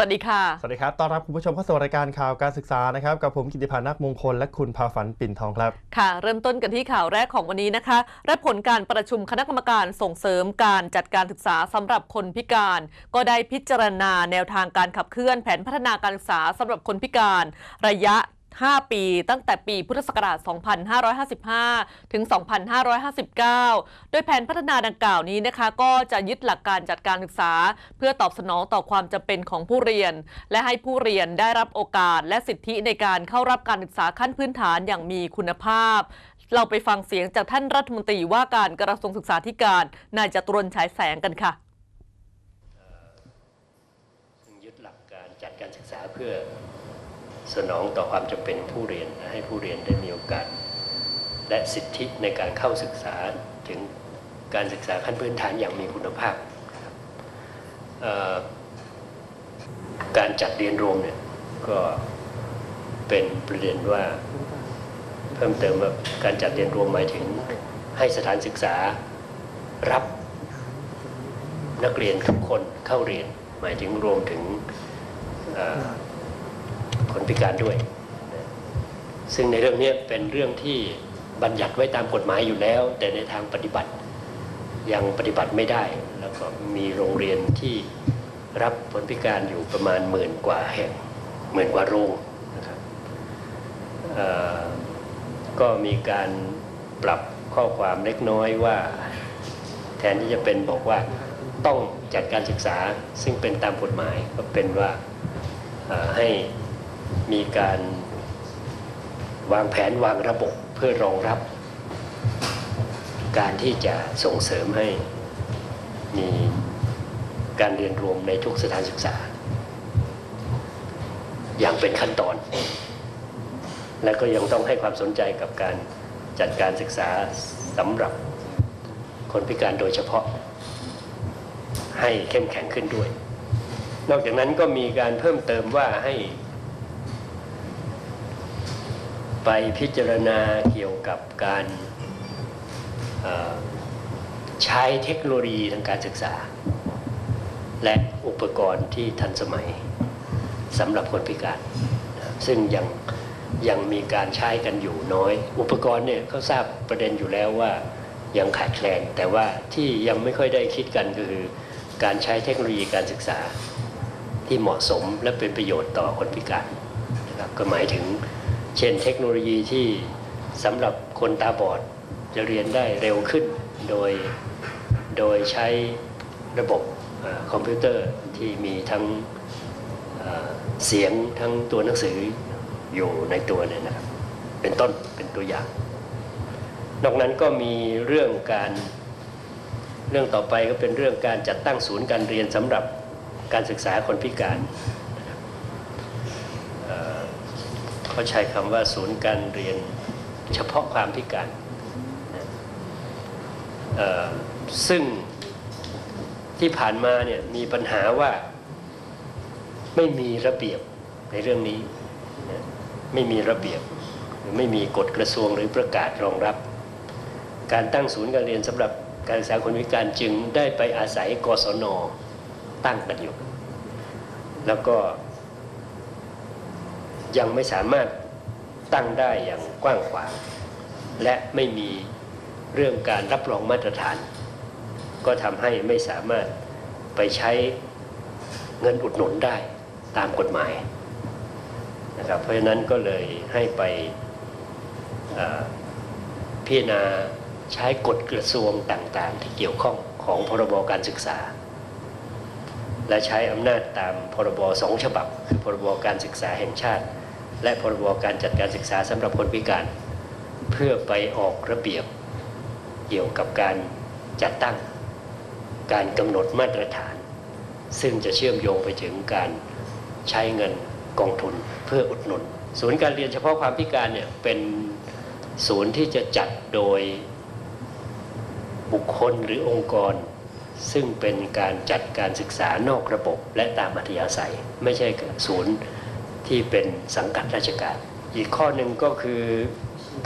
วัสดีค่ะ สวัสดีครับ ต้อนรับคุณผู้ชมเข้าสู่รายการข่าวการศึกษานะครับ กับผมกิติพันธ์นักมงคล และคุณพาฝันปิ่นทองครับ ค่ะ เริ่มต้นกันที่ข่าวแรกของวันนี้นะคะและผลการประชุมคณะกรรมการส่งเสริมการจัดการศึกษาสำหรับคนพิการ ก็ได้พิจารณาแนวทางการขับเคลื่อนแผนพัฒนาการศึกษาสำหรับคนพิการ ระยะ 5 ปีตั้งแต่ปีพุทธศักราช 2555 ถึง 2559 โดยแผนพัฒนาดังกล่าวนี้นะคะ ก็จะยึดหลักการจัดการศึกษา เพื่อตอบสนองต่อความจำเป็นของผู้เรียน และให้ผู้เรียนได้รับโอกาสและสิทธิในการเข้ารับการศึกษาขั้นพื้นฐานอย่างมีคุณภาพ เราไปฟังเสียงจากท่านรัฐมนตรีว่าการกระทรวงศึกษาธิการนายจตุรนฉายแสงกันค่ะซึ่งยึดหลักการจัดการศึกษาเพื่อ สนองต่อความจำเป็นผู้เรียนให้ผู้เรียนได้มีโอกาส และสิทธิในการเข้าศึกษาถึงการศึกษาขั้นพื้นฐานอย่างมีคุณภาพ การจัดเรียนรวมเนี่ยก็เป็นประเด็นว่าเพิ่มเติมว่าการจัดเรียนรวมหมายถึงให้สถานศึกษารับนักเรียนทุกคนเข้าเรียน หมายถึงรวมถึง คนพิการด้วย ซึ่งในเรื่องนี้เป็นเรื่องที่บัญญัติไว้ตามกฎหมายอยู่แล้ว แต่ในทางปฏิบัติยังปฏิบัติไม่ได้ แล้วก็มีโรงเรียนที่รับคนพิการอยู่ประมาณหมื่นกว่าแห่งหมื่นกว่าโรงนะครับก็มีการปรับข้อความเล็กน้อยว่า แทนที่จะเป็นบอกว่าต้องจัดการศึกษาซึ่งเป็นตามกฎหมายก็เป็นว่าให้ มีการวางแผนวางระบบเพื่อรองรับ การที่จะส่งเสริมให้มีการเรียนรวมในทุกสถานศึกษา อย่างเป็นขั้นตอน และก็ยังต้องให้ความสนใจกับการจัดการศึกษาสำหรับคนพิการโดยเฉพาะ ให้เข้มแข็งขึ้นด้วย นอกจากนั้นก็มีการเพิ่มเติมว่าให้ ไปพิจารณาเกี่ยวกับการใช้เทคโนโลยีทางการศึกษา และอุปกรณ์ที่ทันสมัยสำหรับคนพิการ ซึ่งยังยังมีการใช้กันอยู่น้อย อุปกรณ์เนี่ยเขาทราบประเด็นอยู่แล้วว่ายังขาดแคลน แต่ว่าที่ยังไม่ค่อยได้คิดกันก็คือการใช้เทคโนโลยีการศึกษาที่เหมาะสมและเป็นประโยชน์ต่อคนพิการนะครับก็หมายถึง เช่นเทคโนโลยีที่สำหรับคนตาบอดจะเรียนได้เร็วขึ้นโดยโดยใช้ระบบอคอมพิวเตอร์ที่มีทั้งเอ่อเสียงทั้งตัวหนังสืออยู่ในตัวเนี่ยนะครับเป็นต้นเป็นตัวอย่าง นอกนั้นก็มีเรื่องการเรื่องต่อไปก็เป็นเรื่องการจัดตั้งศูนย์การเรียนสำหรับการศึกษาคนพิการนะครับเอ่อ เขาใช้คำว่าศูนย์การเรียนเฉพาะความพิการนะซึ่งที่ผ่านมาเนี่ยมีปัญหาว่าไม่มีระเบียบในเรื่องนี้นะไม่มีระเบียบหรือไม่มีกฎกระทรวงหรือประกาศรองรับ การตั้งศูนย์การเรียนสำหรับการศึกษาคนพิการจึงได้ไปอาศัยกศนตั้งกันอยู่แล้วก็ ยังไม่สามารถตั้งได้อย่างกว้างขวางและไม่มีเรื่องการรับรองมาตรฐาน ก็ทำให้ไม่สามารถไปใช้เงินอุดหนุนได้ตามกฎหมายนะครับเพราะฉะนั้นก็เลยให้ไปพิจารณาใช้กฎกระทรวงต่างๆ ที่เกี่ยวข้องของพรบการศึกษา และใช้อำนาจตามพรบสองฉบับ คือพรบการศึกษาแห่งชาติ และพรบการจัดการศึกษาสำหรับคนพิการ เพื่อไปออกระเบียบเกี่ยวกับการจัดตั้งการกำหนดมาตรฐาน ซึ่งจะเชื่อมโยงไปถึงการใช้เงินกองทุนเพื่ออุดหนุน ศูนย์การเรียนเฉพาะความพิการเนี่ยเป็นศูนย์ที่จะจัดโดยบุคคลหรือองค์กร ซึ่งเป็นการจัดการศึกษานอกระบบและตามอัธยาศัย ไม่ใช่ศูนย์ ที่เป็นสังกัดราชการ อีกข้อหนึ่งก็คือ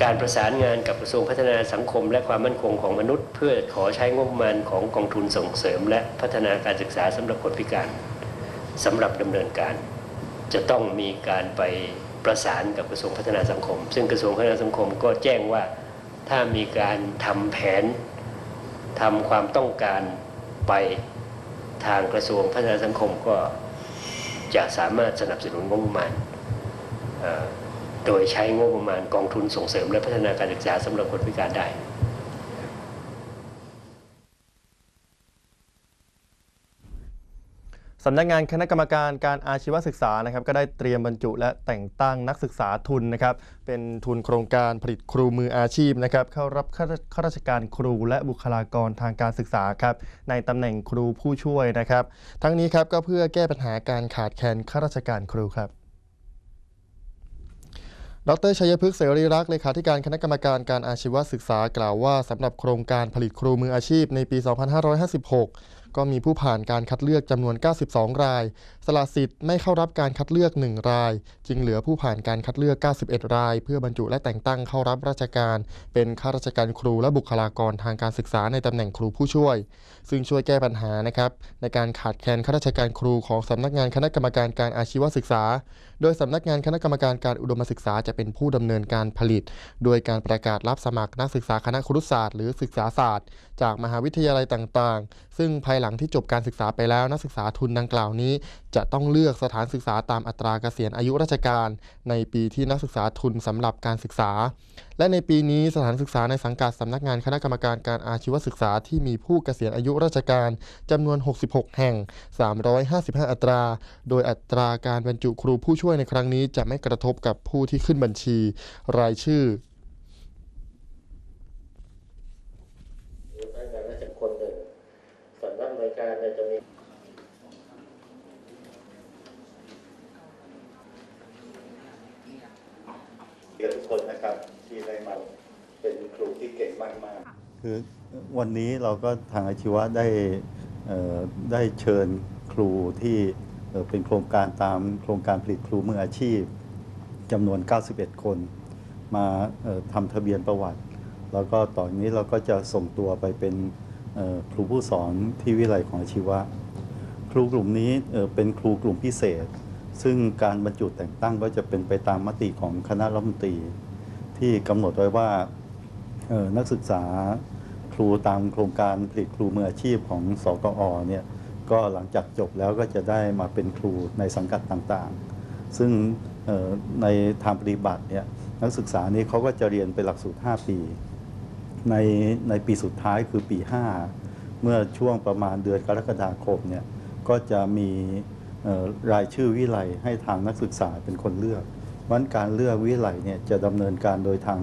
การประสานงานกับกระทรวงพัฒนาสังคม และความมั่นคงของมนุษย์ เพื่อขอใช้งบประมาณของกองทุนส่งเสริม และพัฒนาการศึกษาสำหรับคนพิการสำหรับดำเนินการ จะต้องมีการไปประสานกับกระทรวงพัฒนาสังคม ซึ่งกระทรวงพัฒนาสังคมก็แจ้งว่าถ้ามีการทำแผนทำความต้องการไปทางกระทรวงพัฒนาสังคมก็ จะสามารถสนับสนุนงบประมาณโดยใช้งบประมาณกองทุนส่งเสริมและพัฒนาการศึกษาสำหรับคนพิการได้ สำนักงานคณะกรรมการการอาชีวศึกษานะครับก็ได้เตรียมบรรจุและแต่งตั้งนักศึกษาทุนนะครับเป็นทุนโครงการผลิตครูมืออาชีพนะครับเข้ารับข้าราชการครูและบุคลากรทางการศึกษาครับในตำแหน่งครูผู้ช่วยนะครับ ทั้งนี้ครับก็เพื่อแก้ปัญหาการขาดแคลนข้าราชการครูครับดรชัยพฤกษ์เสรีรักษ์เลขาธิการคณะกรรมการการอาชีวศึกษากล่าวว่าสำหรับโครงการผลิตครูมืออาชีพในปี 2556 ก็มีผู้ผ่านการคัดเลือกจำนวน 92 ราย สละสิทธิ์ไม่เข้ารับการคัดเลือก 1 ราย จึงเหลือผู้ผ่านการคัดเลือก 91 ราย เพื่อบรรจุและแต่งตั้งเข้ารับราชการ เป็นข้าราชการครูและบุคลากรทางการศึกษาในตำแหน่งครูผู้ช่วย ซึ่งช่วยแก้ปัญหานะครับในการขาดแคลนข้าราชการครูของสำนักงานคณะกรรมการการอาชีวศึกษา โดยสำนักงานคณะกรรมการการอุดมศึกษาจะเป็นผู้ดำเนินการผลิต โดยการประกาศรับสมัครนักศึกษาคณะครุศาสตร์หรือศึกษาศาสตร์ จากมหาวิทยาลัยต่างๆ ซึ่งภายหลังที่จบการศึกษาไปแล้วนักศึกษาทุนดังกล่าวนี้จะต้องเลือกสถานศึกษาตามอัตราเกษียณอายุราชการ ในปีที่นักศึกษาทุนสำหรับการศึกษา และในปีนี้สถานศึกษาในสังกัดสำนักงานคณะกรรมการการอาชีวศึกษาที่มีผู้เกษียณอายุราชการจำนวน 66 แห่ง 355 อัตรา โดยอัตราการบรรจุครูผู้ช่วยในครั้งนี้จะไม่กระทบกับผู้ที่ขึ้นบัญชี รายชื่อการาชการคนจะมี คนนะครับ ที่ได้มาเป็นครูที่เก่งมากๆ คือวันนี้เราก็ทางอาชีวะได้ได้เชิญครูที่เป็นโครงการตามโครงการผลิตครูมืออาชีพจำนวน 91 คน มาทำทะเบียนประวัติ แล้วก็ต่อนนี้เราก็จะส่งตัวไปเป็นครูผู้สอนที่วิไลของอาชีวะ ครูกลุ่มนี้เป็นครูกลุ่มพิเศษ ซึ่งการบรรจุแต่งตั้งก็จะเป็นไปตามมติของคณะรัฐมนตรี ที่กำหนดไว้ว่าออนักศึกษาครูตามโครงการผลิตครูมืออาชีพของสกอเนี่ยก็หลังจากจบแล้วก็จะได้มาเป็นครูในสังกัดต่างๆ ซึ่งออในทางปฏิบัติเนี่ยนักศึกษานี้เขาก็จะเรียนเป็นหลักสูตร 5 ปี ในในปีสุดท้ายคือปี 5 เมื่อช่วงประมาณเดือนกรกฎาคมเนี่ยก็จะมี รายชื่อวิไลให้ทางนักศึกษาเป็นคนเลือกวันการเลือกวิไลเนี่ยจะดำเนินการโดยทาง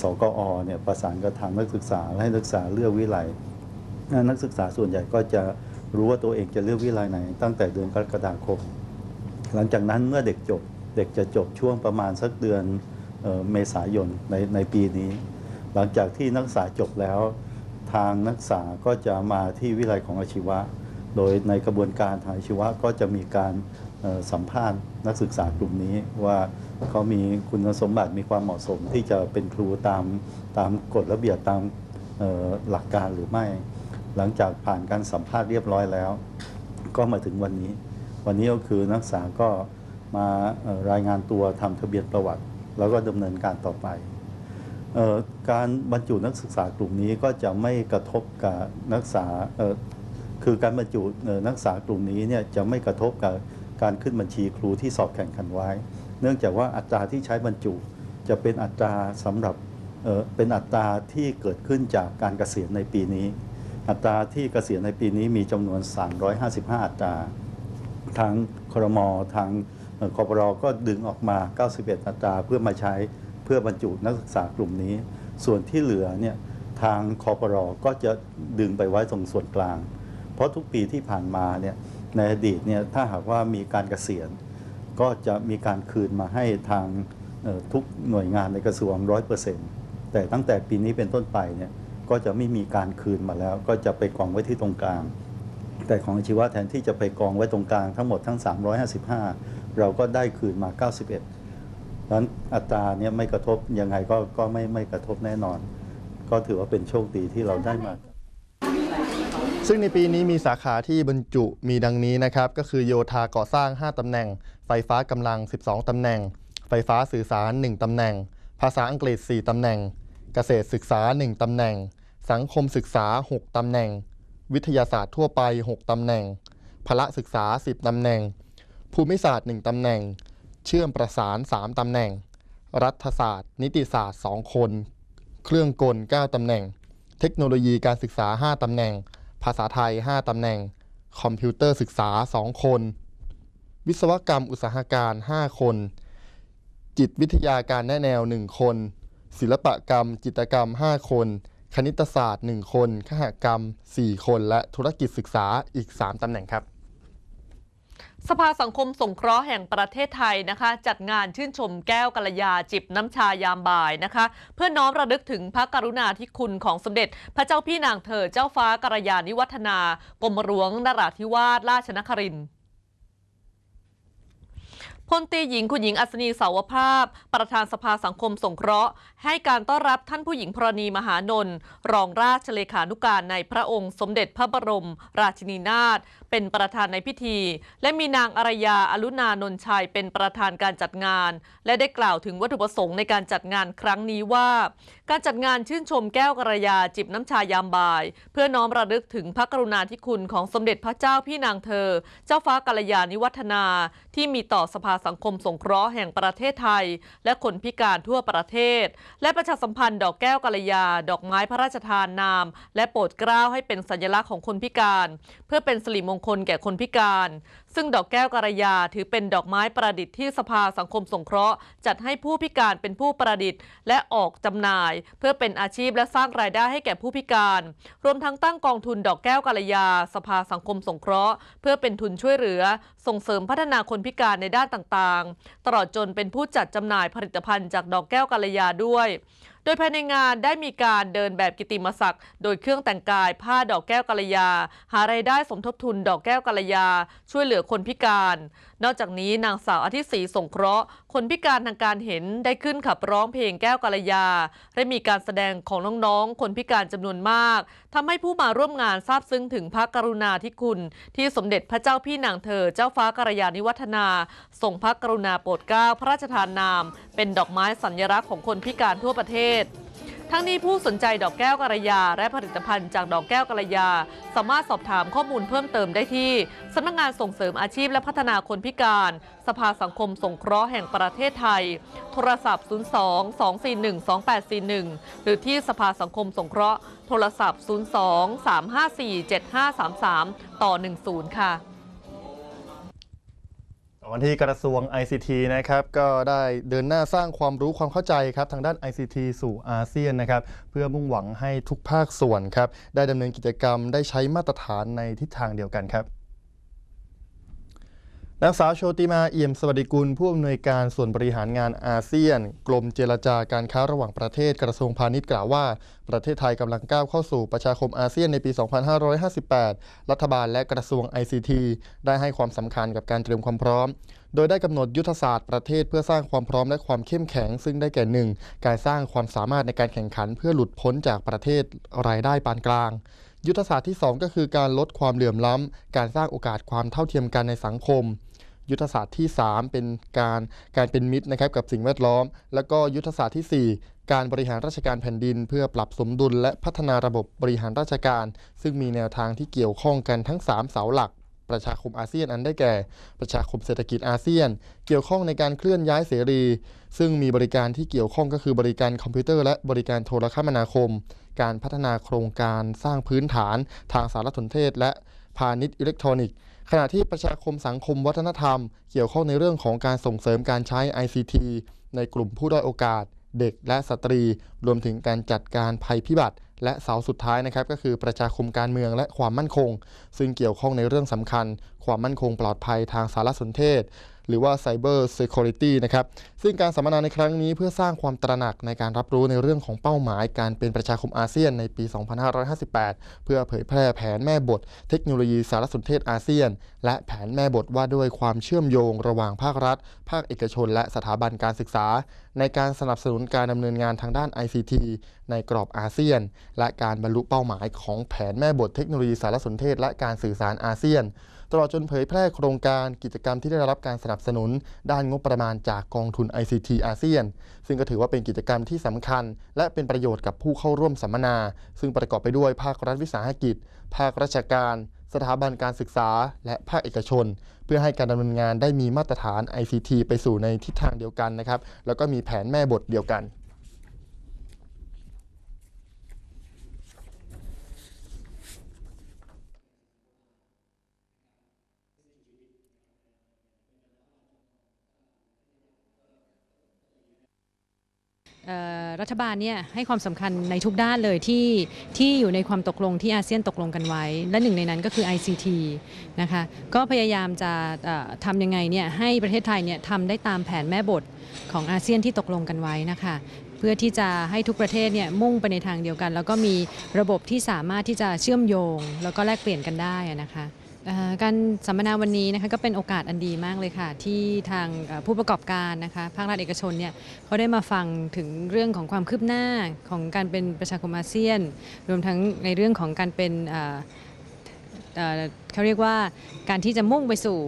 สกอเนี่ยประสานกับทางนักศึกษาและให้นักศึกษาเลือกวิไลนักศึกษาส่วนใหญ่ก็จะรู้ว่าตัวเองจะเลือกวิไลไหน ตั้งแต่เดือนกรกฎาคม หลังจากนั้นเมื่อเด็กจบเด็กจะจบช่วงประมาณสักเดือนเออเมษายนในในปีนี้ หลังจากที่นักศึกษาจบแล้ว ทางนักศึกษาก็จะมาที่วิไลของอาชีวะ โดยในกระบวนการทางชีวะก็จะมีการสัมภาษณ์นักศึกษากลุ่มนี้ว่าเขามีคุณสมบัติมีความเหมาะสมที่จะเป็นครูตามตามกฎระเบียบตามหลักการหรือไม่ หลังจากผ่านการสัมภาษณ์เรียบร้อยแล้ว ก็มาถึงวันนี้ วันนี้ก็คือนักศึกษาก็มารายงานตัวทำทะเบียนประวัติ แล้วก็ดำเนินการต่อไป การบรรจุนักศึกษากลุ่มนี้ก็จะไม่กระทบกับนักศึกษา คือการบรรจุนักศึกษากลุ่มนี้เนี่ยจะไม่กระทบกับการขึ้นบัญชีครูที่สอบแข่งขันไว้ เนื่องจากว่าอัตราที่ใช้บรรจุ จะเป็นอัตราสำหรับเป็นอัตราที่เกิดขึ้นจากการเกษียณในปีนี้ อัตราที่เกษียณในปีนี้มีจำนวน 355 อัตราทางครมทางคอปรก็ดึงออกมา 91 อัตราเพื่อมาใช้เพื่อบรรจุนักศึกษากลุ่มนี้ ส่วนที่เหลือเนี่ยทางคอปรก็จะดึงไปไว้ตรงส่วนกลาง เพราะทุกปีที่ผ่านมาเนี่ยในอดีตเนี่ยถ้าหากว่ามีการเกษียณ ก็จะมีการคืนมาให้ทางทุกหน่วยงานในกระทรวง100%แต่ตั้งแต่ปีนี้เป็นต้นไปเนี่ยก็จะไม่มีการคืนมาแล้ว ก็จะไปกองไว้ที่ตรงกลาง แต่ของอาชีวะแทนที่จะไปกองไว้ตรงกลางทั้งหมดทั้ง 355 เราก็ได้คืนมา 91ดังนั้นอัตราเนี่ยไม่กระทบยังไงก็ก็ไม่ไม่กระทบแน่นอน ก็ถือว่าเป็นโชคดีที่เราได้มา ซึ่งในปีนี้มีสาขาที่บรรจุมีดังนี้นะครับ ก็คือโยธาก่อสร้าง 5 ตำแหน่ง ไฟฟ้ากำลัง 12 ตำแหน่ง ไฟฟ้าสื่อสาร 1 ตำแหน่ง ภาษาอังกฤษ 4 ตำแหน่ง เกษตรศึกษา 1 ตำแหน่ง สังคมศึกษา 6 ตำแหน่ง วิทยาศาสตร์ทั่วไป 6 ตำแหน่งพละศึกษา 10 ตำแหน่ง ภูมิศาสตร์ 1 ตำแหน่ง เชื่อมประสาน 3 ตำแหน่ง รัฐศาสตร์ นิติศาสตร์ 2 คน เครื่องกล 9 ตำแหน่ง เทคโนโลยีการศึกษา 5 ตำแหน่ง ภาษาไทย 5 ตำแหน่ง คอมพิวเตอร์ศึกษา 2 คน วิศวกรรมอุตสาหการ 5 คน จิตวิทยาการแนแนว 1 คน ศิลปกรรม จิตรกรรม 5 คน คณิตศาสตร์ 1 คนขหกรรม 4 คน และธุรกิจศึกษาอีก 3 ตำแหน่งครับ สภาสังคมสงเคราะห์แห่งประเทศไทยนะคะ จัดงานชื่นชมแก้วกัลยาจิบน้ำชายามบ่ายนะคะ เพื่อน้อมระลึกถึงพระกรุณาธิคุณของสมเด็จ พระเจ้าพี่นางเธอเจ้าฟ้ากัลยาณิวัฒนากรมหลวงนราธิวาสราชนครินทร์พลตีหญิงคุณหญิงอัศนีเสาวภาพ ประธานสภาสังคมสงเคราะห์ ให้การต้อนรับท่านผู้หญิงพรณีมหานนท์รองราชเลขานุการในพระองค์สมเด็จพระบรม ราชินีนาถ เป็นประธานในพิธี และมีนางอารยาอรุณานนท์ชัยเป็นประธานการจัดงาน และได้กล่าวถึงวัตถุประสงค์ในการจัดงานครั้งนี้ว่า การจัดงานชื่นชมแก้วกระยาจิบน้ำชายามบ่าย เพื่อน้อมระลึกถึงพระกรุณาธิคุณของสมเด็จพระเจ้าพี่นางเธอ เจ้าฟ้ากัลยาณิวัฒนา ที่มีต่อสภาสังคมสงเคราะห์แห่งประเทศไทย และคนพิการทั่วประเทศ และประชาสัมพันธ์ดอกแก้วกัลยา ดอกไม้พระราชทานนาม และโปรดเกล้าให้เป็นสัญลักษณ์ของคนพิการ เพื่อเป็นสิริมงคลคนแก่คนพิการ ซึ่งดอกแก้วกัลยาถือเป็นดอกไม้ประดิษฐ์ที่สภาสังคมสงเคราะห์ จัดให้ผู้พิการเป็นผู้ประดิษฐ์ และออกจำหน่าย เพื่อเป็นอาชีพและสร้างรายได้ให้แก่ผู้พิการ รวมทั้งตั้งกองทุนดอกแก้วกัลยา สภาสังคมสงเคราะห์ เพื่อเป็นทุนช่วยเหลือ ส่งเสริมพัฒนาคนพิการในด้านต่างๆ ตลอดจนเป็นผู้จัดจำหน่ายผลิตภัณฑ์จากดอกแก้วกัลยาด้วยโดยภายในงานได้มีการเดินแบบกิตติมศักดิ์ โดยเครื่องแต่งกายผ้าดอกแก้วกัลยา หารายได้สมทบทุนดอกแก้วกัลยา ช่วยเหลือคนพิการ นอกจากนี้นางสาวอาทิศรีสงเคราะห์ คนพิการทางการเห็นได้ขึ้นขับร้องเพลงแก้วกัลยา และมีการแสดงของน้องๆ คนพิการจำนวนมากทำให้ผู้มาร่วมงานทราบซึ้งถึงพระกรุณาธิคุณ ที่สมเด็จพระเจ้าพี่นางเธอเจ้าฟ้ากัลยาณิวัฒนาทรงพระกรุณาโปรดเกล้าพระราชทานนาม เป็นดอกไม้สัญลักษณ์ของคนพิการทั่วประเทศ ทั้งนี้ผู้สนใจดอกแก้วกัลยา และผลิตภัณฑ์จากดอกแก้วกัลยา สามารถสอบถามข้อมูลเพิ่มเติมได้ที่สำนักงานส่งเสริมอาชีพและพัฒนาคนพิการ สภาสังคมสงเคราะห์แห่งประเทศไทย โทรศัพท์ 02 241 2841 หรือที่สภาสังคมสงเคราะห์ โทรศัพท์ 02 354 7533 ต่อ 10 ค่ะ วันที่กระทรวง ICT นะครับก็ได้เดินหน้าสร้างความรู้ความเข้าใจครับทางด้าน ICT สู่อาเซียนนะครับเพื่อมุ่งหวังให้ทุกภาคส่วนครับได้ดำเนินกิจกรรมได้ใช้มาตรฐานในทิศทางเดียวกันครับ นางสาวโชติมาเอี่ยมสวัสดิกุลผู้อำนวยการส่วนบริหารงานอาเซียน กรมเจรจาการค้าระหว่างประเทศกระทรวงพาณิชย์กล่าวว่า ประเทศไทยกำลังก้าวเข้าสู่ประชาคมอาเซียนในปี 2558 รัฐบาลและกระทรวง ICT ได้ให้ความสำคัญกับการเตรียมความพร้อม โดยได้กำหนดยุทธศาสตร์ประเทศเพื่อสร้างความพร้อมและความเข้มแข็ง ซึ่งได้แก่หนึ่งการสร้างความสามารถในการแข่งขัน เพื่อหลุดพ้นจากประเทศรายได้ปานกลางยุทธศาสตร์ที่ 2 ก็คือการลดความเหลื่อมล้ำ การสร้างโอกาสความเท่าเทียมกันในสังคม ยุทธศาสตร์ที่ 3 เป็นการการเป็นมิตรนะครับกับสิ่งแวดล้อม แล้วก็ยุทธศาสตร์ทีสี่ 4 การบริหารราชการแผ่นดิน เพื่อปรับสมดุลและพัฒนาระบบบริหารราชการ ซึ่งมีแนวทางที่เกี่ยวข้องกันทั้ง 3 เสาหลักประชาคมอาเซียนอันได้แก่ ประชาคมเศรษฐกิจอาเซียน เกี่ยวข้องในการเคลื่อนย้ายเสรี ซึ่งมีบริการที่เกี่ยวข้องก็คือบริการคอมพิวเตอร์และบริการโทรคมนาคม การพัฒนาโครงการสร้างพื้นฐานทางสารสนเทศ และพาณิชย์อิเล็กทรอนิกส์ ขณะที่ประชาคมสังคมวัฒนธรรม เกี่ยวข้องในเรื่องของการส่งเสริมการใช้ ICT ในกลุ่มผู้ด้อยโอกาส เด็กและสตรี รวมถึงการจัดการภัยพิบัติ และเสาสุดท้ายนะครับก็คือประชาคมการเมืองและความมั่นคง ซึ่งเกี่ยวข้องในเรื่องสำคัญ ความมั่นคงปลอดภัยทางสารสนเทศ หรือว่า Cyber Security นะครับซึ่งการสัมมนาในครั้งนี้เพื่อสร้างความตระหนักในการรับรู้ในเรื่องของเป้าหมายการเป็นประชาคมอาเซียนในปี 2558 เพื่อเผยแพร่แผนแม่บท เทคโนโลยีสารสนเทศอาเซียน และแผนแม่บทว่าด้วยความเชื่อมโยงระหว่างภาครัฐ ภาคเอกชน และสถาบันการศึกษา ในการสนับสนุนการดำเนินงานทางด้าน ICT ในกรอบอาเซียน และการบรรลุเป้าหมายของแผนแม่บทเทคโนโลยีสารสนเทศและการสื่อสารอาเซียน ตลอดจนเผยแพร่โครงการกิจกรรมที่ได้รับการสนับสนุน ด้านงบประมาณจากกองทุน ICT อาเซียน ซึ่งก็ถือว่าเป็นกิจกรรมที่สำคัญ และเป็นประโยชน์กับผู้เข้าร่วมสัมมนา ซึ่งประกอบไปด้วยภาครัฐวิสาหกิจ ภาคราชการสถาบันการศึกษาและภาคเอกชน เพื่อให้การดำเนินงานได้มีมาตรฐาน ICT ไปสู่ในทิศทางเดียวกันนะครับ แล้วก็มีแผนแม่บทเดียวกัน เอ่อ รัฐบาลเนี่ยให้ความสำคัญในทุกด้านเลยที่ที่อยู่ในความตกลงที่อาเซียนตกลงกันไว้ และหนึ่งในนั้นก็คือ ICT นะคะก็พยายามจะเอ่อทำยังไงเนี่ยให้ประเทศไทยเนี่ยทำได้ตามแผนแม่บทของอาเซียนที่ตกลงกันไว้นะคะเพื่อที่จะให้ทุกประเทศเนี่ยมุ่งไปในทางเดียวกัน แล้วก็มีระบบที่สามารถที่จะเชื่อมโยง แล้วก็แลกเปลี่ยนกันได้นะคะ การสัมมนาวันนี้นะคะก็เป็นโอกาสอันดีมากเลยค่ะ ที่ทางผู้ประกอบการนะคะภาครัฐเอกชนเนี่ยเขาได้มาฟังถึงเรื่องของความคืบหน้าของการเป็นประชาคมอาเซียน รวมทั้งในเรื่องของการเป็นเขาเรียกว่าการที่จะมุ่งไปสู่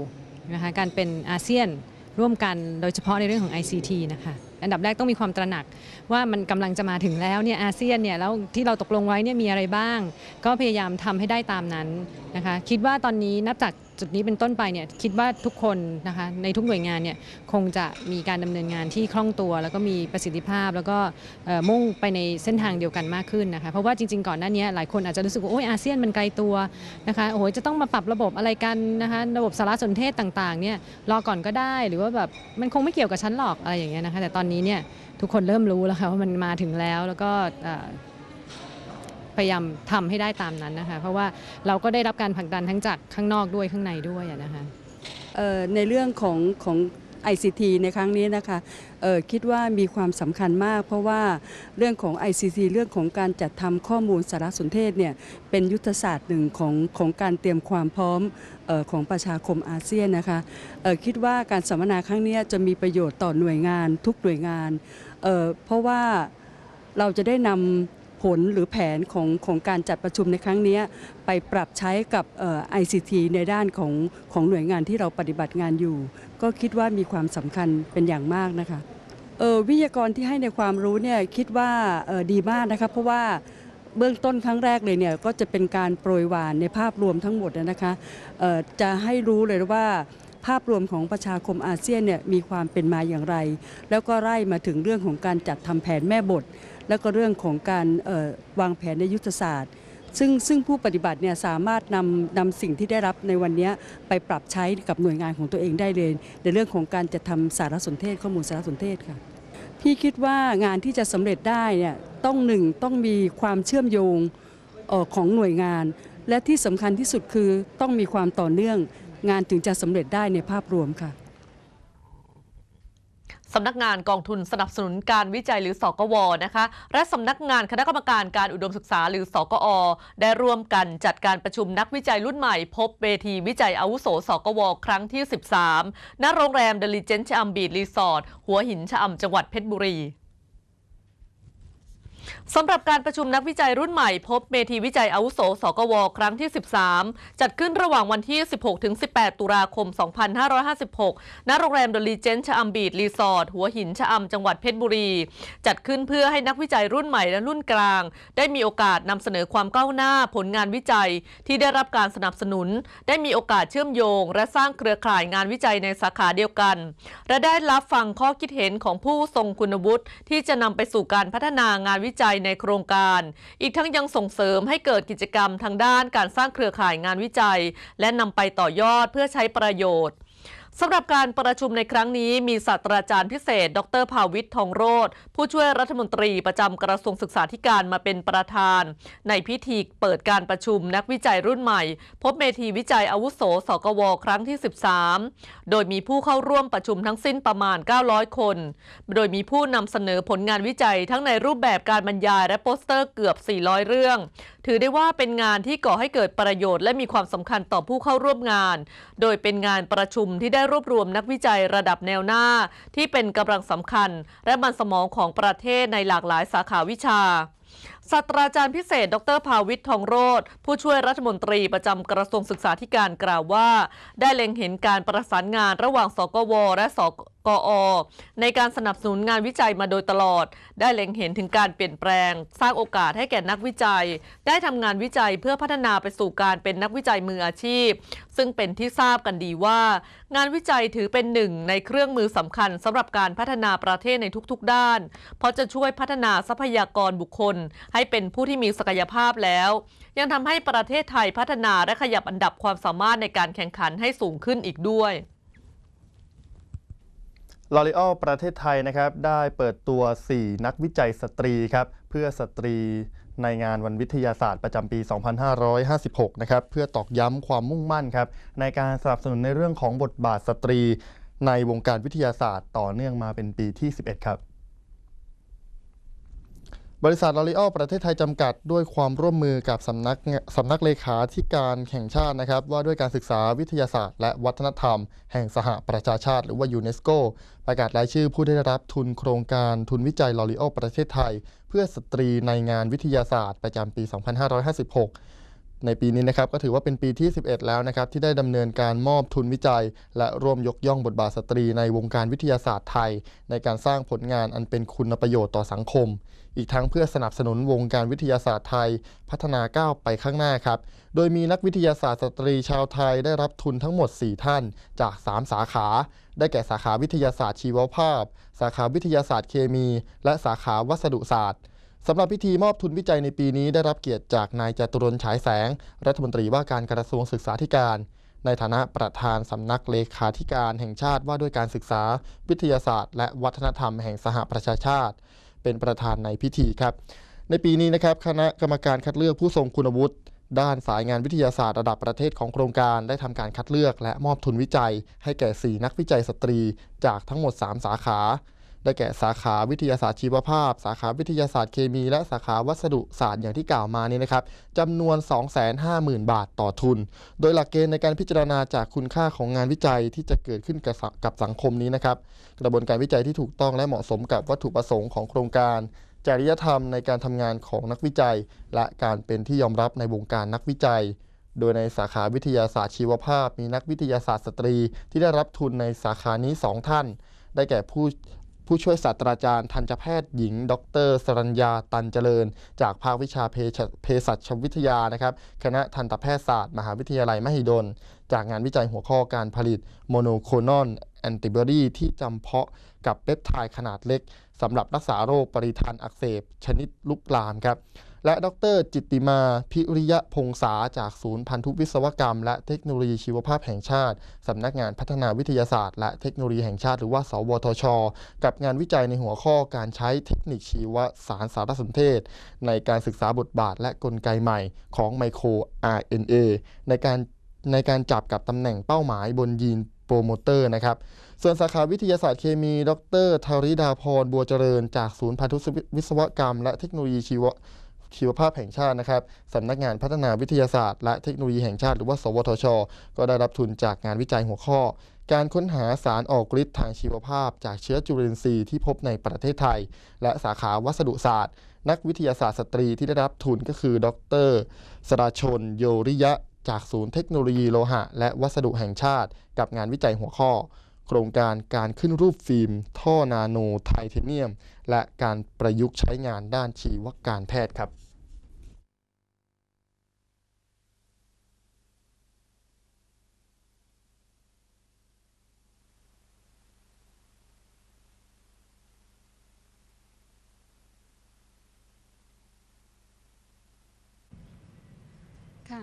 นะคะการเป็นอาเซียน ร่วมกันโดยเฉพาะในเรื่องของ ICT นะคะอันดับแรกต้องมีความตระหนักว่ามันกำลังจะมาถึงแล้วเนี่ยอาเซียนเนี่ยแล้วที่เราตกลงไว้เนี่ยมีอะไรบ้าง ก็พยายามทำให้ได้ตามนั้นนะคะคิดว่าตอนนี้นับจาก จุดนี้เป็นต้นไปเนี่ยคิดว่าทุกคนนะคะในทุกหน่วยงานเนี่ยคงจะมีการดำเนินงานที่คล่องตัว แล้วก็มีประสิทธิภาพ แล้วก็มุ่งไปในเส้นทางเดียวกันมากขึ้นนะคะเพราะว่าจริง ๆ ก่อนหน้านี้หลายคนอาจจะรู้สึกว่าโอ้ยอาเซียนมันไกลตัวนะคะโอ้โหจะต้องมาปรับระบบอะไรกันนะคะระบบสารสนเทศต่างๆเนี่ยรอก่อนก็ได้หรือว่าแบบมันคงไม่เกี่ยวกับฉันหรอกอะไรอย่างเงี้ยนะคะแต่ตอนนี้เนี่ยทุกคนเริ่มรู้แล้วค่ะว่ามันมาถึงแล้วแล้วก็ พยายามทำให้ได้ตามนั้นนะคะ เพราะว่าเราก็ได้รับการผลักดันทั้งจากข้างนอกด้วยข้างในด้วยนะคะในเรื่องของของ ICT ในครั้งนี้นะคะคิดว่ามีความสำคัญมาก เพราะว่าเรื่องของ ICT เรื่องของการจัดทำข้อมูลสารสนเทศเนี่ยเป็นยุทธศาสตร์หนึ่งของของการเตรียมความพร้อมออของประชาคมอาเซียนนะคะคิดว่าการสัมมนาครั้งนี้จะมีประโยชน์ต่อหน่วยงานทุกหน่วยงานเเพราะว่าเราจะได้นำ ผลหรือแผนของของการจัดประชุมในครั้งนี้ไปปรับใช้กับเอ่อ ICT ในด้านของของหน่วยงานที่เราปฏิบัติงานอยู่ ก็คิดว่ามีความสำคัญเป็นอย่างมากนะคะวิทยากรที่ให้ในความรู้เนี่ยคิดว่าดีมากนะคะเพราะว่าเบื้องต้นครั้งแรกเลยเนี่ยก็จะเป็นการโปรยหวานในภาพรวมทั้งหมดนะคะจะให้รู้เลยว่าภาพรวมของประชาคมอาเซียนเนี่ยมีความเป็นมาอย่างไร แล้วก็ไล่มาถึงเรื่องของการจัดทำแผนแม่บท แล้วก็เรื่องของการวางแผนในยุทธศาสตร์ ซึ่งซึ่งผู้ปฏิบัติเนี่ยสามารถนำนำสิ่งที่ได้รับในวันนี้ไปปรับใช้กับหน่วยงานของตัวเองได้เลย ในเรื่องของการจะทำสารสนเทศข้อมูลสารสนเทศค่ะพี่คิดว่างานที่จะสำเร็จได้เนี่ยต้องหนึ่งต้องมีความเชื่อมโยงออของหน่วยงาน และที่สำคัญที่สุดคือต้องมีความต่อเนื่อง งานถึงจะสำเร็จได้ในภาพรวมค่ะ สำนักงานกองทุนสนับสนุนการวิจัยหรือสกวนะคะ และสำนักงานคณะกรรมการการอุดมศึกษาหรือสกอ ได้ร่วมกันจัดการประชุมนักวิจัยรุ่นใหม่ พบเวทีวิจัยอาวุโสสกวครั้งที่ 13 ณโรงแรมเดลิเจนชะอำบีดรีสอร์ทหัวหินชะอำจังหวัดเพชรบุรี สำหรับการประชุมนักวิจัยรุ่นใหม่พบเมทีวิจัยอาวุโส สกว ครั้งที่ 13 จัดขึ้นระหว่างวันที่ 16-18 ตุลาคม 2556 ณ โรงแรมดลีเจนชะอำบีดรีสอร์ท หัวหินชะอำจังหวัดเพชรบุรี จัดขึ้นเพื่อให้นักวิจัยรุ่นใหม่และรุ่นกลาง ได้มีโอกาสนำเสนอความก้าวหน้าผลงานวิจัย ที่ได้รับการสนับสนุน ได้มีโอกาสเชื่อมโยง และสร้างเครือข่ายงานวิจัยในสาขาเดียวกัน และได้รับฟังข้อคิดเห็นของผู้ทรงคุณวุฒิที่จะนำไปสู่การพัฒนางานวิจัยในโครงการ อีกทั้งยังส่งเสริมให้เกิดกิจกรรมทางด้านการสร้างเครือข่ายงานวิจัย และนำไปต่อยอดเพื่อใช้ประโยชน์ สำหรับการประชุมในครั้งนี้มีศาสตราจารย์พิเศษ ดรภาวิทย์ทองโรธผู้ช่วยรัฐมนตรีประจำกระทรวงศึกษาธิการมาเป็นประธาน ในพิธีเปิดการประชุมนักวิจัยรุ่นใหม่ พบเมทีวิจัยอาวุโสสกว ครั้งที่ 13 โดยมีผู้เข้าร่วมประชุมทั้งสิ้นประมาณ 900 คน โดยมีผู้นำเสนอผลงานวิจัยทั้งในรูปแบบการบรรยายและโปสเตอร์เกือบ 400 เรื่อง ถือได้ว่าเป็นงานที่ก่อให้เกิดประโยชน์และมีความสำคัญต่อผู้เข้าร่วมงาน โดยเป็นงานประชุมที่ได้รวบรวมนักวิจัยระดับแนวหน้า ที่เป็นกำลังสำคัญ และมันสมองของประเทศในหลากหลายสาขาวิชาศาสตราจารย์พิเศษ ดรภาวิทย์ทองโรธผู้ช่วยรัฐมนตรีประจำกระทรวงศึกษาธิการกล่าวว่า ได้เล็งเห็นการประสานงานระหว่างสกว และส กอ ในการสนับสนุนงานวิจัยมาโดยตลอด ได้เล็งเห็นถึงการเปลี่ยนแปลง สร้างโอกาสให้แก่นักวิจัย ได้ทำงานวิจัยเพื่อพัฒนาไปสู่การเป็นนักวิจัยมืออาชีพ ซึ่งเป็นที่ทราบกันดีว่า งานวิจัยถือเป็นหนึ่งในเครื่องมือสำคัญสำหรับการพัฒนาประเทศในทุกๆ ด้าน เพราะจะช่วยพัฒนาทรัพยากรบุคคล ให้เป็นผู้ที่มีศักยภาพแล้ว ยังทำให้ประเทศไทยพัฒนาและขยับอันดับความสามารถในการแข่งขันให้สูงขึ้นอีกด้วย ลอรีออประเทศไทยนะครับได้เปิดตัว 4 นักวิจัยสตรีครับเพื่อสตรีในงานวันวิทยาศาสตร์ประจำปี 2556 นะครับเพื่อตอกย้ำความมุ่งมั่นครับในการสนับสนุนในเรื่องของบทบาทสตรี ในวงการวิทยาศาสตร์ต่อเนื่องมาเป็นปีที่ 11 ครับ บริษัทลอรีออประเทศไทยจำกัดด้วยความร่วมมือกับสำนักสำนักเลขาธิการแห่งชาตินะครับ ว่าด้วยการศึกษาวิทยาศาสตร์ และวัฒนธรรม แห่งสหประชาชาติ หรือว่ายูเนสโกประกาศรายชื่อผู้ได้รับทุนโครงการทุนวิจัยลอรีออประเทศไทย เพื่อสตรีในงานวิทยาศาสตร์ประจำปี 2556ในปีนี้นะครับก็ถือว่าเป็นปีที่ 11 แล้วนะครับที่ได้ดำเนินการมอบทุนวิจัย และร่วมยกย่องบทบาทสตรีในวงการวิทยาศาสตร์ไทย ในการสร้างผลงานอันเป็นคุณประโยชน์ต่อสังคม อีกทั้งเพื่อสนับสนุนวงการวิทยาศาสตร์ไทย พัฒนาก้าวไปข้างหน้าครับ โดยมีนักวิทยาศาสตร์สตรีชาวไทยได้รับทุนทั้งหมด 4 ท่านจาก 3 สาขา ได้แก่สาขาวิทยาศาสตร์ชีวภาพ สาขาวิทยาศาสตร์เคมี และสาขาวัสดุศาสตร์สำหรับพิธีมอบทุนวิจัยในปีนี้ได้รับเกียรติจากนายจตุรนฉายแสง รัฐมนตรีว่าการกระทรวงศึกษาธิการ ในฐานะประธานสำนักเลขาธิการแห่งชาติว่าด้วยการศึกษา วิทยาศาสตร์ และวัฒนธรรมแห่งสหประชาชาติ เป็นประธานในพิธีครับ ในปีนี้นะครับคณะกรรมการคัดเลือกผู้ทรงคุณวุฒิด้านสายงานวิทยาศาสตร์ระดับประเทศของโครงการได้ทำการคัดเลือก และมอบทุนวิจัย ให้แก่ 4 นักวิจัยสตรี จากทั้งหมด 3 สาขา ได้แก่สาขาวิทยาศาสตร์ชีวภาพ สาขาวิทยาศาสตร์เคมี และสาขาวัสดุศาสตร์อย่างที่กล่าวมานี้นะครับจำนวน 250,000 บาทต่อทุน โดยหลักเกณฑ์ในการพิจารณาจากคุณค่าของงานวิจัยที่จะเกิดขึ้นกับสังกับสังคมนี้นะครับกระบวนการวิจัยที่ถูกต้องและเหมาะสมกับวัตถุประสงค์ของโครงการจริยธรรมในการทำงานของนักวิจัย และการเป็นที่ยอมรับในวงการนักวิจัย โดยในสาขาวิทยาศาสตร์ชีวภาพ มีนักวิทยาศาสตร์สตรี ที่ได้รับทุนในสาขานี้ 2 ท่าน ได้แก่ผู้ ผู้ช่วยศาสตราจารย์ทันตแพทย์หญิง ดรสรัญญาตันเจริญ จากภาควิชาเภสัชวิทยานะครับคณะทันตแพทยศาสตร์ มหาวิทยาลัยมหิดล จากงานวิจัยหัวข้อการผลิตโมโนโคโนนแอนติบอดีที่จำเพาะกับเปปไทด์ขนาดเล็กสำหรับรักษาโรคปริทานอักเสบ ชนิดลุกลามครับ และดร จิตติมา พิริยพงษาจากศูนย์พันธุวิศวกรรม และเทคโนโลยีชีวภาพแห่งชาติ สำนักงานพัฒนาวิทยาศาสตร์ และเทคโนโลยีแห่งชาติหรือว่า สวทช กับงานวิจัยในหัวข้อการใช้เทคนิคชีวสารสารสนเทศ ในการศึกษาบทบาทและกลไกใหม่ของไมโคร RNA ในการในการจับกับตำแหน่งเป้าหมายบนยีนโปรโมเตอร์นะครับ ส่วนสาขาวิทยาศาสตร์เคมี ดรธาริดาพรบัวเจริญ จากศูนย์พันธุวิศวกรรม และเทคโนโลยีชีว ชีวภาพแห่งชาตินะครับสำนักงานพัฒนาวิทยาศาสตร์ และเทคโนโลยีแห่งชาติหรือว่า สวทช ก็ได้รับทุนจากงานวิจัยหัวข้อ การค้นหาสารออกฤทธิ์ทางชีวภาพ จากเชื้อจุลินทรีย์ที่พบในประเทศไทย และสาขาวัสดุศาสตร์ นักวิทยาศาสตร์สตรีที่ได้รับทุนก็คือ ดร สราชน โยริยะ จากศูนย์เทคโนโลยีโลหะ และวัสดุแห่งชาติ กับงานวิจัยหัวข้อโครงการการขึ้นรูปฟิล์ม ท่อนาโนไทเทเนียม และการประยุกต์ใช้งานด้านชีวการแพทย์ครับ ค่ะ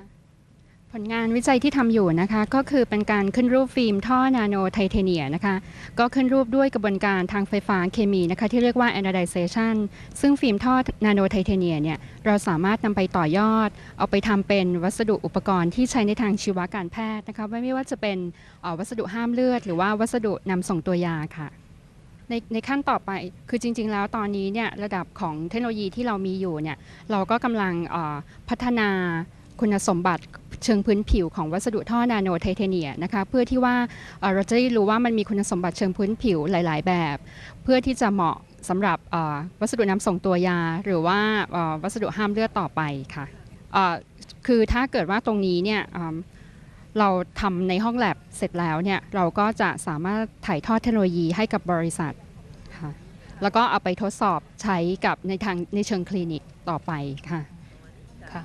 ผลงานวิจัยที่ทำอยู่นะคะ ก็คือเป็นการขึ้นรูปฟิล์มท่อนาโนไทเทเนียนะคะ ก็ขึ้นรูปด้วยกระบวนการทางไฟฟ้าเคมีนะคะ ที่เรียกว่า anodization ซึ่งฟิล์มท่อนาโนไทเทเนียเนี่ย เราสามารถนำไปต่อยอด เอาไปทำเป็นวัสดุอุปกรณ์ที่ใช้ในทางชีวการแพทย์นะคะไม่ว่าจะเป็นออวัสดุห้ามเลือด หรือว่าวัสดุนำส่งตัวยาค่ะในในขั้นต่อไปคือจริง ๆ แล้วตอนนี้เนี่ยระดับของเทคโนโลยีที่เรามีอยู่เนี่ยเราก็กำลังพัฒนาคุณสมบัติ เชิงพื้นผิวของวัสดุท่อนาโนไทเทเนียนะคะเพื่อที่ว่าเราจะได้รู้ว่ามันมีคุณสมบัติเชิงพื้นผิวหลาย ๆ แบบ เพื่อที่จะเหมาะสำหรับวัสดุนำส่งตัวยา หรือว่าวัสดุห้ามเลือดต่อไปค่ะคือถ้าเกิดว่าตรงนี้เนี่ยเราทำในห้องแลบเสร็จแล้วเนี่ยเราก็จะสามารถถ่ายทอดเทคโนโลยีให้กับบริษัทค่ะแล้วก็เอาไปทดสอบใช้กับในทางในเชิงคลินิกต่อไปค่ะ ค่ะ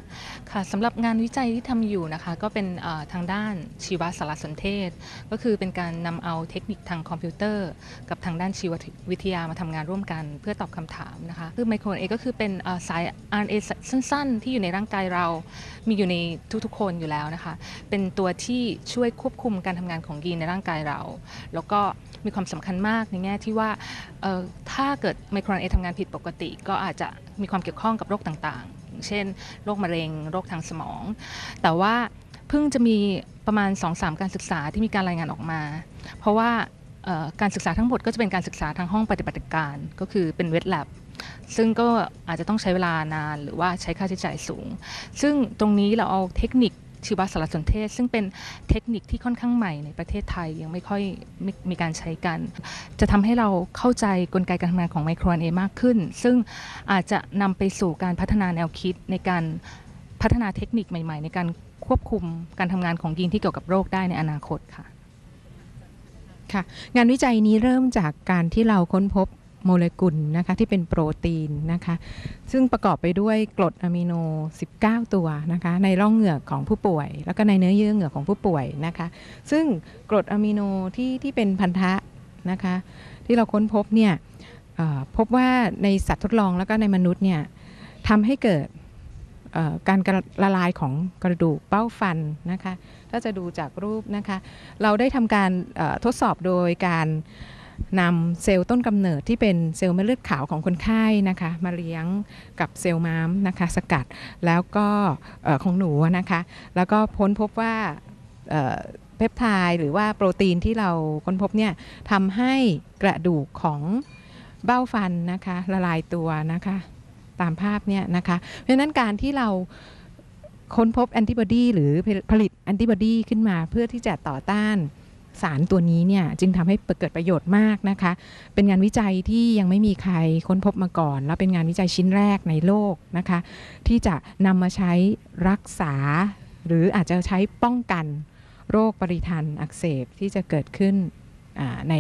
ค่ะสำหรับงานวิจัยที่ทำอยู่นะคะก็เป็นทางด้านชีวสารสนเทศ ก็คือเป็นการนำเอาเทคนิคทางคอมพิวเตอร์ กับทางด้านชีววิทยามาทำงานร่วมกัน เพื่อตอบคำถามนะคะคือไมโครเอก็คือเป็นเอ่อสาย RNA สั้น ๆ ที่อยู่ในร่างกายเรา มีอยู่ในทุกๆคนอยู่แล้วนะคะ เป็นตัวที่ช่วยควบคุมการทำงานของยีนในร่างกายเรา แล้วก็มีความสำคัญมากในแง่ที่ว่าถ้าเกิดไมโครเอทำงานผิดปกติ ก็อาจจะมีความเกี่ยวข้องกับโรคต่างๆ อย่างเช่นโรคมะเร็งโรคทางสมอง แต่ว่าเพิ่งจะมีประมาณ 2-3 การศึกษาที่มีการรายงานออกมา เพราะว่าการศึกษาทั้งหมดก็จะเป็นการศึกษาทางห้องปฏิบัติการ ก็คือเป็นเวทแลบซึ่งก็อาจจะต้องใช้เวลานานหรือว่าใช้ค่าใช้จ่ายสูง ซึ่งตรงนี้เราเอาเทคนิค ชีวสารสนเทศ ซึ่งเป็นเทคนิคที่ค่อนข้างใหม่ในประเทศไทยยังไม่ค่อยมีมีการใช้กัน จะทำให้เราเข้าใจกลไกการทำงานของไมโครเอมากขึ้น ซึ่งอาจจะนำไปสู่การพัฒนาแนวคิดในการพัฒนาเทคนิคใหม่ ๆ ในการควบคุมการทำงานของยีนที่เกี่ยวกับโรคได้ในอนาคตค่ะค่ะงานวิจัยนี้เริ่มจากการที่เราค้นพบ โมเลกุลนะคะที่เป็นโปรตีนนะคะซึ่งประกอบไปด้วยกรดอะมิโน 19 ตัวนะคะในร่องเหงือกของผู้ป่วย แล้วก็ในเนื้อเยื่อเหงือกของผู้ป่วยนะคะซึ่งกรดอะมิโนที่ที่เป็นพันธะนะคะที่เราค้นพบเนี่ยพบว่าในสัตว์ทดลองแล้วก็ในมนุษย์เนี่ยทำให้เกิดการละลายของกระดูกเป้าฟันนะคะถ้าจะดูจากรูปนะคะเราได้ทำการทดสอบโดยการ นำเซลล์ต้นกำเนิดที่เป็นเซลล์เม็ดเลือดขาวของคนไข้นะคะมาเลี้ยงกับเซลล์ม้ามนะคะสกัดแล้วก็ของหนูนะคะแล้วก็พ้นพบว่าเอ่อเพปไทด์หรือว่าโปรตีนที่เราค้นพบเนี่ยทำให้กระดูกของเบ้าฟันนะคะละลายตัวนะคะตามภาพเนี่ยนะคะเพราะฉะนั้นการที่เราค้นพบแอนติบอดีหรือผลิตแอนติบอดีขึ้นมาเพื่อที่จะต่อต้าน สารตัวนี้เนี่ยจึงทำให้เกิดประโยชน์มากนะคะ เป็นงานวิจัยที่ยังไม่มีใครค้นพบมาก่อน แล้วเป็นงานวิจัยชิ้นแรกในโลกนะคะ ที่จะนำมาใช้รักษา หรืออาจจะใช้ป้องกันโรคปริทันอักเสบที่จะเกิดขึ้นใน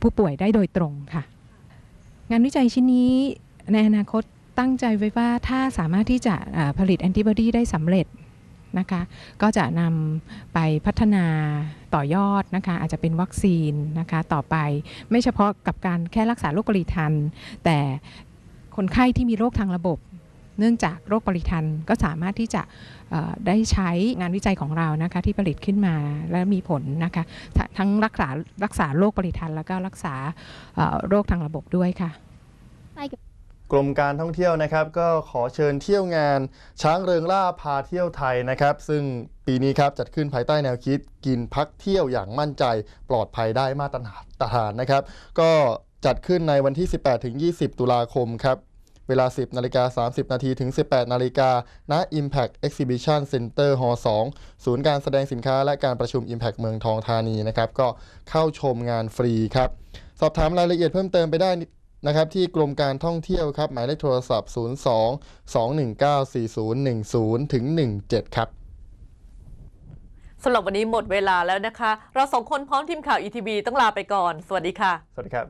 ผู้ป่วยได้โดยตรงค่ะ งานวิจัยชิ้นนี้ในอนาคตตั้งใจไว้ว่าถ้าสามารถที่จะผลิตแอนติบอดีได้สำเร็จ นะคะ ก็จะนำไปพัฒนาต่อยอดนะคะ อาจจะเป็นวัคซีนนะคะต่อไปไม่เฉพาะกับการแค่รักษาโรคปริทัน แต่คนไข้ที่มีโรคทางระบบ เนื่องจากโรคปริทันก็สามารถที่จะได้ใช้งานวิจัยของเรานะคะที่ผลิตขึ้นมาและมีผลนะคะททั้งรักษารักษาโรคปริทันแล้วก็รักษาโรคทางระบบด้วยค่ะ กรมการท่องเที่ยวนะครับก็ขอเชิญเที่ยวงาน ช้างเริงล่าพาเที่ยวไทยนะครับ ซึ่งปีนี้ครับจัดขึ้นภายใต้แนวคิด กินพักเที่ยวอย่างมั่นใจปลอดภัยได้มาตรฐานนะครับ ก็จัดขึ้นในวันที่ 18-20 ตุลาคมครับเวลา 10 นาฬิกา 30 นาทีถึง 18 นาฬิกา ณ Impact Exhibition Center ห2ศูนย์การแสดงสินค้าและการประชุม Impact เมืองทองธานีนะครับ ก็เข้าชมงานฟรีครับ สอบถามรายละเอียดเพิ่มเติมไปได้ นะครับที่กรมการท่องเที่ยวครับหมายเลขโทรศัพท์ 02 219 4010ถึง17 ครับสำหรับวันนี้หมดเวลาแล้วนะคะ เราสองคนพร้อมทีมข่าว ETV ต้องลาไปก่อน สวัสดีค่ะ สวัสดีครับ